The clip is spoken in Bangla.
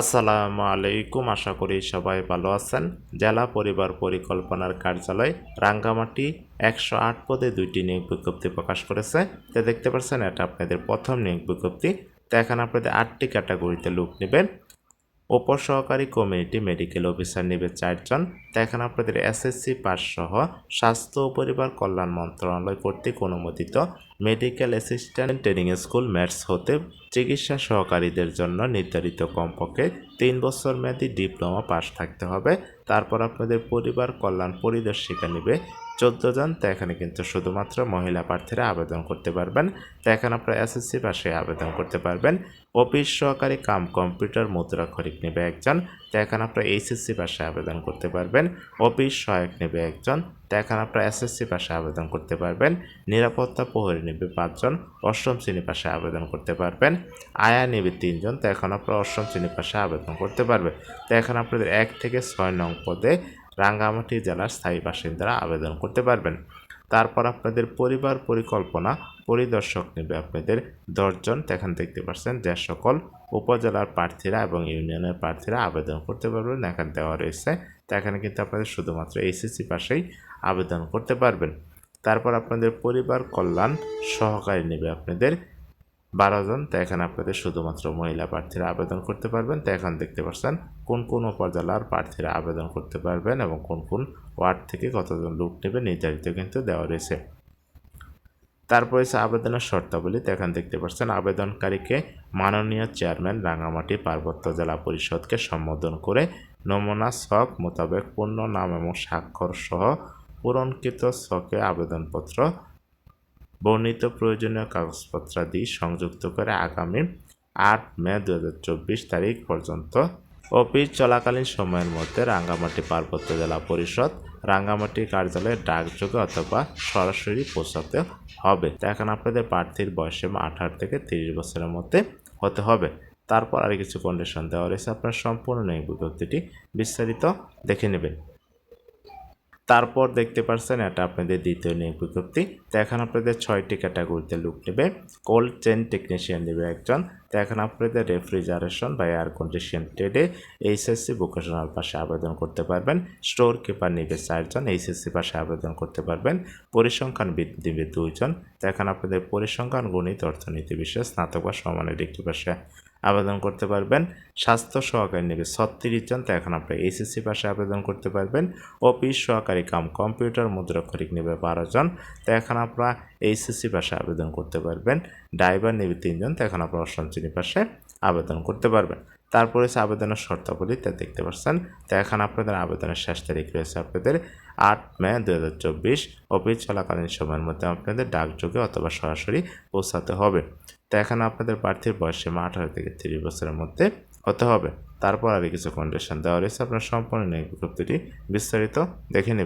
আসসালামু আলাইকুম, আশা করি সবাই ভালো আছেন। জেলা পরিবার পরিকল্পনার কার্যালয় রাঙ্গামাটি একশো আট পদে দুইটি নিয়োগ বিজ্ঞপ্তি প্রকাশ করেছে। তো দেখতে পাচ্ছেন, এটা আপনাদের প্রথম নিয়োগ বিজ্ঞপ্তি। তো এখানে আপনাদের আটটি ক্যাটাগরিতে লোক নেবেন। উপসহকারী কমিউনিটি মেডিকেল অফিসার নেবে চারজন। তো এখানে আপনাদের এসএসসি পাস সহ স্বাস্থ্য ও পরিবার কল্যাণ মন্ত্রণালয় কর্তৃক অনুমোদিত medical assistant training school MATS হতে চিকিৎসা সহকারীদের জন্য নির্ধারিত কমপক্ষে তিন বছর মেয়াদী ডিপ্লোমা পাস থাকতে হবে। তারপর আপনাদের পরিবার কল্যাণ পরিদর্শিকা নেবে চোদ্দ জন, তো এখানে কিন্তু শুধুমাত্র মহিলা প্রার্থীরা আবেদন করতে পারবেন। তো এখানে আপনারা এসএসসি পাশে আবেদন করতে পারবেন। অফিস সহকারী কাম কম্পিউটার মুদ্রাক্ষরিক নেবে একজন, তো এখানে আপনারা এইচএসসি পাশে আবেদন করতে পারবেন। অফিস সহায়ক নেবে একজন, তো এখানে আপনারা এসএসসি পাশে আবেদন করতে পারবেন। নিরাপত্তা প্রহরী নেবে পাঁচজন, অষ্টম শ্রেণি পাশে আবেদন করতে পারবেন। আয়া নেবে তিনজন, তো এখন আপনারা অষ্টম শ্রেণি পাশে আবেদন করতে পারবেন তো এখন আপনাদের এক থেকে ছয় নং পদে রাঙ্গামাটি জেলার স্থায়ী বাসিন্দারা আবেদন করতে পারবেন। তারপর আপনাদের পরিবার পরিকল্পনা পরিদর্শক নেবে আপনাদের দশজন। এখানে দেখতে পাচ্ছেন যে সকল উপজেলার প্রার্থীরা এবং ইউনিয়নের প্রার্থীরা আবেদন করতে পারবেন। এখানে দেওয়া রয়েছে তো এখানে কিন্তু আপনাদের শুধুমাত্র এইচএসসি পাশেই আবেদন করতে পারবেন। তারপর আপনাদের পরিবার কল্যাণ সহকারী নেবে আপনাদের বারো জন, তো এখানে আপনাদের শুধুমাত্র মহিলা প্রার্থীরা আবেদন করতে পারবেন। তো এখন দেখতে পাচ্ছেন, কোন কোন উপজেলার প্রার্থীরা আবেদন করতে পারবেন এবং কোন কোন ওয়ার্ড থেকে কতজন লোক নেবে নির্ধারিত কিন্তু দেওয়া রয়েছে। তারপর হচ্ছে আবেদনের শর্তাবলী। তো এখানে দেখতে পাচ্ছেন, আবেদনকারীকে মাননীয় চেয়ারম্যান রাঙামাটি পার্বত্য জেলা পরিষদকে সম্বোধন করে নমুনা ছক মোতাবেক পূর্ণ নাম এবং স্বাক্ষর সহ পূরণকৃত ছকে আবেদনপত্র বর্ণিত প্রয়োজনীয় কাগজপত্রাদি সংযুক্ত করে আগামী আট মে দু হাজার চব্বিশ তারিখ পর্যন্ত অফিস চলাকালীন সময়ের মধ্যে রাঙ্গামাটি পার্বত্য জেলা পরিষদ, রাঙ্গামাটি কার্যালয়ে ডাকযোগে অথবা সরাসরি পৌঁছাতে হবে। এখন আপনাদের প্রার্থীর বয়সে আঠারো থেকে তিরিশ বছরের মধ্যে হতে হবে। তারপর আর কিছু কন্ডিশন দেওয়া রয়েছে। আপনার সম্পূর্ণ এই বিজ্ঞপ্তিটি বিস্তারিত দেখে নেবেন। তারপর দেখতে পারছেন এটা আপনাদের দ্বিতীয় নিয়োগ বিজ্ঞপ্তি। তো এখন আপনাদের ছয়টি ক্যাটাগরিতে লুক নেবে। কোল্ড চেন টেকনিশিয়ান নেবে একজন। তো এখন আপনাদের রেফ্রিজারেশন বা এয়ার কন্ডিশন ট্রেডে এইচএসসি ভোকেশনাল পাশে আবেদন করতে পারবেন। স্টোর কিপার নেবে চারজন এইচএসসি পাশে আবেদন করতে পারবেন। পরিসংখ্যান নেবে দুইজন। তো এখন আপনাদের পরিসংখ্যান, গণিত, অর্থনীতি বিষয়ে স্নাতক বা সমানের একটি পাশে আবেদন করতে পারবেন। স্বাস্থ্য সহকারী নেবে ছত্রিশ জন, তো এখন আপনি এসএসসি পাশে আবেদন করতে পারবেন। অফিস সহকারী কাম, কম্পিউটার মুদ্রাক্ষরিক নেবে বারো জন, তো এখন আপনারা এইচএসসি পাশে আবেদন করতে পারবেন। ড্রাইভার নেবে তিনজন তো এখন আপনারা অষ্টম শ্রেণি পাশে আবেদন করতে পারবেন। তারপরে হচ্ছে আবেদনের শর্তাবলী, তা দেখতে পাচ্ছেন। তো এখন আপনাদের আবেদনের শেষ তারিখ রয়েছে আপনাদের আট মে দু হাজার চব্বিশ। অফিস চলাকালীন সময়ের মধ্যে আপনাদের ডাকযোগে অথবা সরাসরি পৌঁছাতে হবে। তো এখানে আপনাদের প্রার্থীর বয়স আঠারো থেকে তিরিশ বছরের মধ্যে হতে হবে। তারপর আগে কিছু কন্ডিশন দেওয়া রয়েছে। আপনার সম্পূর্ণ বিজ্ঞপ্তিটি বিস্তারিত দেখে নেবেন।